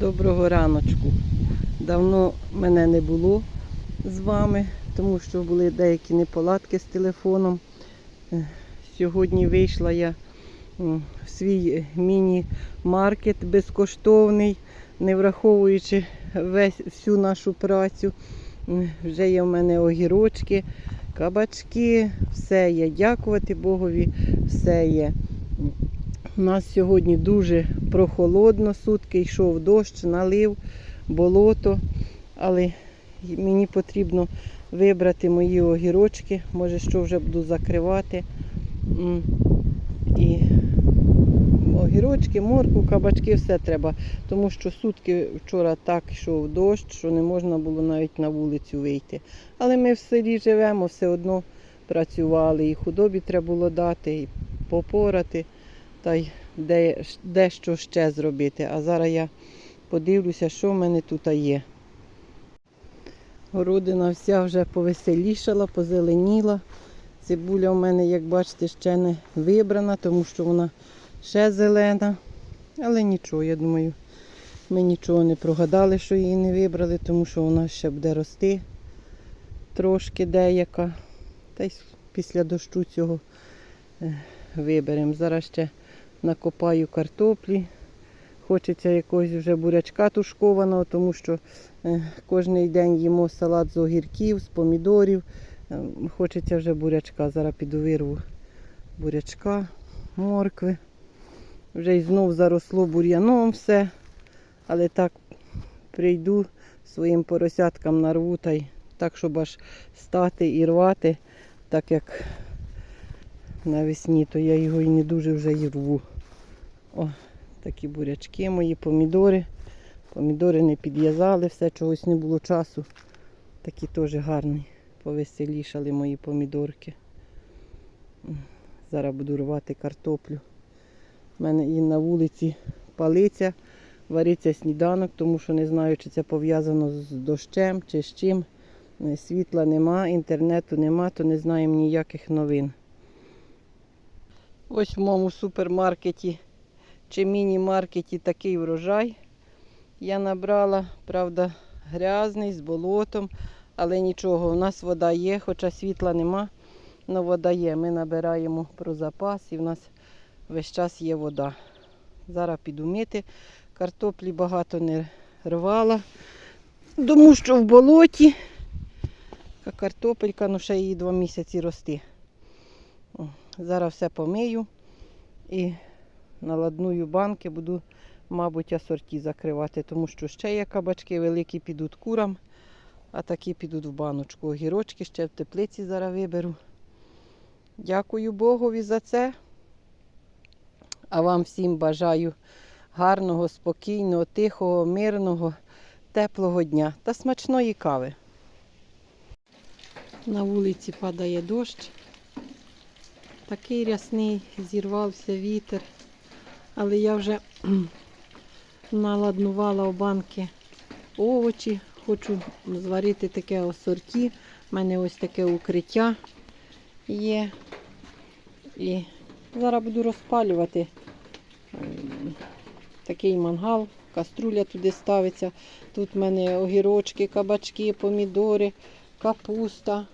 Доброго раночку. Давно мене не було з вами, тому що були деякі неполадки з телефоном. Е, Сьогодні вийшла я в свій міні-маркет безкоштовний, не враховуючи весь, всю нашу працю. Вже є в мене огірочки, кабачки, все є. Дякувати Богові, все є. У нас сьогодні дуже прохолодно, сутки йшов дощ, налив, болото, але мені потрібно вибрати мої огірочки, може, що вже буду закривати. І огірочки, морку, кабачки, все треба. Тому що сутки вчора так йшов дощ, що не можна було навіть на вулицю вийти. Але ми в селі живемо, все одно працювали. І худобі треба було дати, і попорати та й де, дещо ще зробити. А зараз я подивлюся, що в мене тут є. Городина вся вже повеселішала, позеленіла. Цибуля в мене, як бачите, ще не вибрана, тому що вона ще зелена. Але нічого, я думаю, ми нічого не прогадали, що її не вибрали, тому що вона ще буде рости трошки деяка. Та й після дощу цього е, виберемо. Зараз ще накопаю картоплі. Хочеться якогось вже бурячка тушкованого, тому що е, кожен день їмо салат з огірків, з помідорів. Е, Хочеться вже бурячка. Зараз піду вирву бурячка, моркви. Вже й знов заросло бур'яном все. Але так прийду своїм поросяткам нарву та й так, щоб аж стати і рвати, так як навесні, то я його і не дуже вже і рву. О, такі бурячки мої, помідори. Помідори не підв'язали, все чогось не було часу. Такі теж гарні. Повеселішали мої помідорки. Зараз буду рвати картоплю. У мене і на вулиці палиця, вариться сніданок, тому що не знаю, чи це пов'язано з дощем чи з чим. Е, Світла нема, інтернету нема, то не знаємо ніяких новин. Ось в моєму супермаркеті чи міні-маркеті такий врожай. Я набрала, правда, грязний, з болотом, але нічого, у нас вода є, хоча світла нема, але вода є. Ми набираємо про запас і в нас весь час є вода. Зараз піду мити. Картоплі багато не рвала, тому що в болоті. Картопелька, ну ще її два місяці рости. Зараз все помию і наладную банки, буду, мабуть, асорті закривати, тому що ще є кабачки великі підуть курам, а такі підуть в баночку. Огірочки ще в теплиці зараз виберу. Дякую Богові за це. А вам всім бажаю гарного, спокійного, тихого, мирного, теплого дня та смачної кави. На вулиці падає дощ. Такий рясний, зірвався вітер. Але я вже наладнувала у банки овочі. Хочу зварити таке осорті. У мене ось таке укриття є. І зараз буду розпалювати ем, такий мангал, каструля туди ставиться. Тут в мене огірочки, кабачки, помідори, капуста,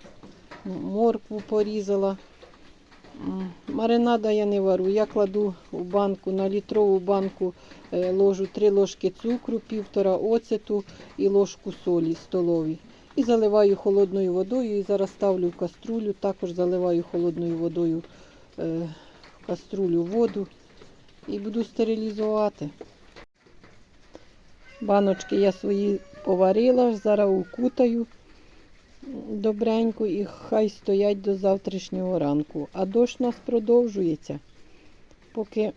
моркву порізала. Маринада я не вару. Я кладу у банку на літрову банку е, ложу 3 ложки цукру, півтора оцету і ложку солі столові. І заливаю холодною водою. І зараз ставлю в каструлю. Також заливаю холодною водою е, в каструлю воду і буду стерилізувати. Баночки я свої поварила, зараз укутаю добренько і хай стоять до завтрашнього ранку. А дощ у нас продовжується. Поки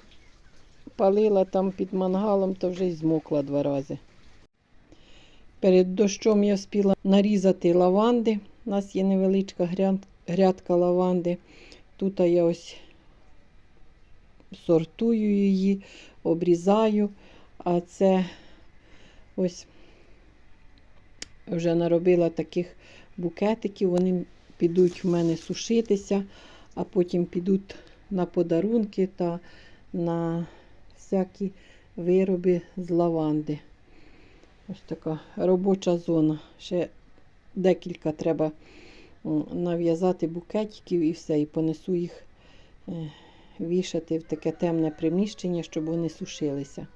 палила там під мангалом, то вже й змокла два рази. Перед дощом я встигла нарізати лаванди. У нас є невеличка грядка лаванди. Тут я ось сортую її, обрізаю, а це ось вже наробила таких букетиків. Вони підуть в мене сушитися, а потім підуть на подарунки та на всякі вироби з лаванди. Ось така робоча зона. Ще декілька треба нав'язати букетиків і все, і понесу їх е, вішати в таке темне приміщення, щоб вони сушилися.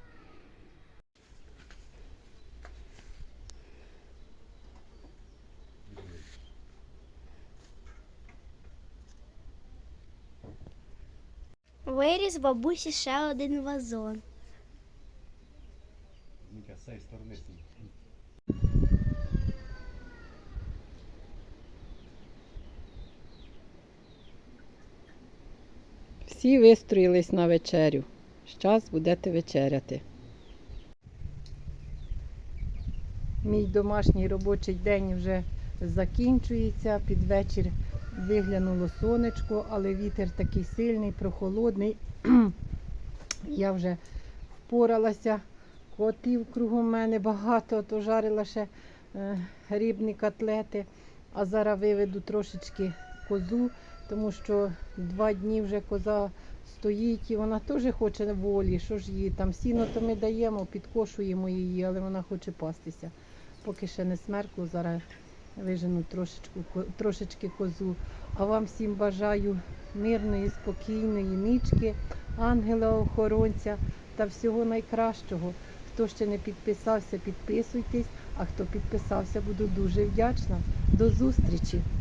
Виріс бабусі ще один вазон. Мітя, з цієї сторони. Всі вистроїлись на вечерю. Зараз будете вечеряти. Мій домашній робочий день вже закінчується. Під вечір виглянуло сонечко, але вітер такий сильний, прохолодний. Я вже впоралася. Котів кругом мене багато, то жарила ще е, рибні котлети. А зараз виведу трошечки козу, тому що два дні вже коза стоїть і вона теж хоче волі. Що ж їй там сіно то ми даємо, підкошуємо її, але вона хоче пастися. Поки ще не смеркло, зараз вижену трошечку, трошечки козу. А вам всім бажаю мирної, спокійної нічки, ангела-охоронця та всього найкращого. Хто ще не підписався, підписуйтесь, а хто підписався, буду дуже вдячна. До зустрічі!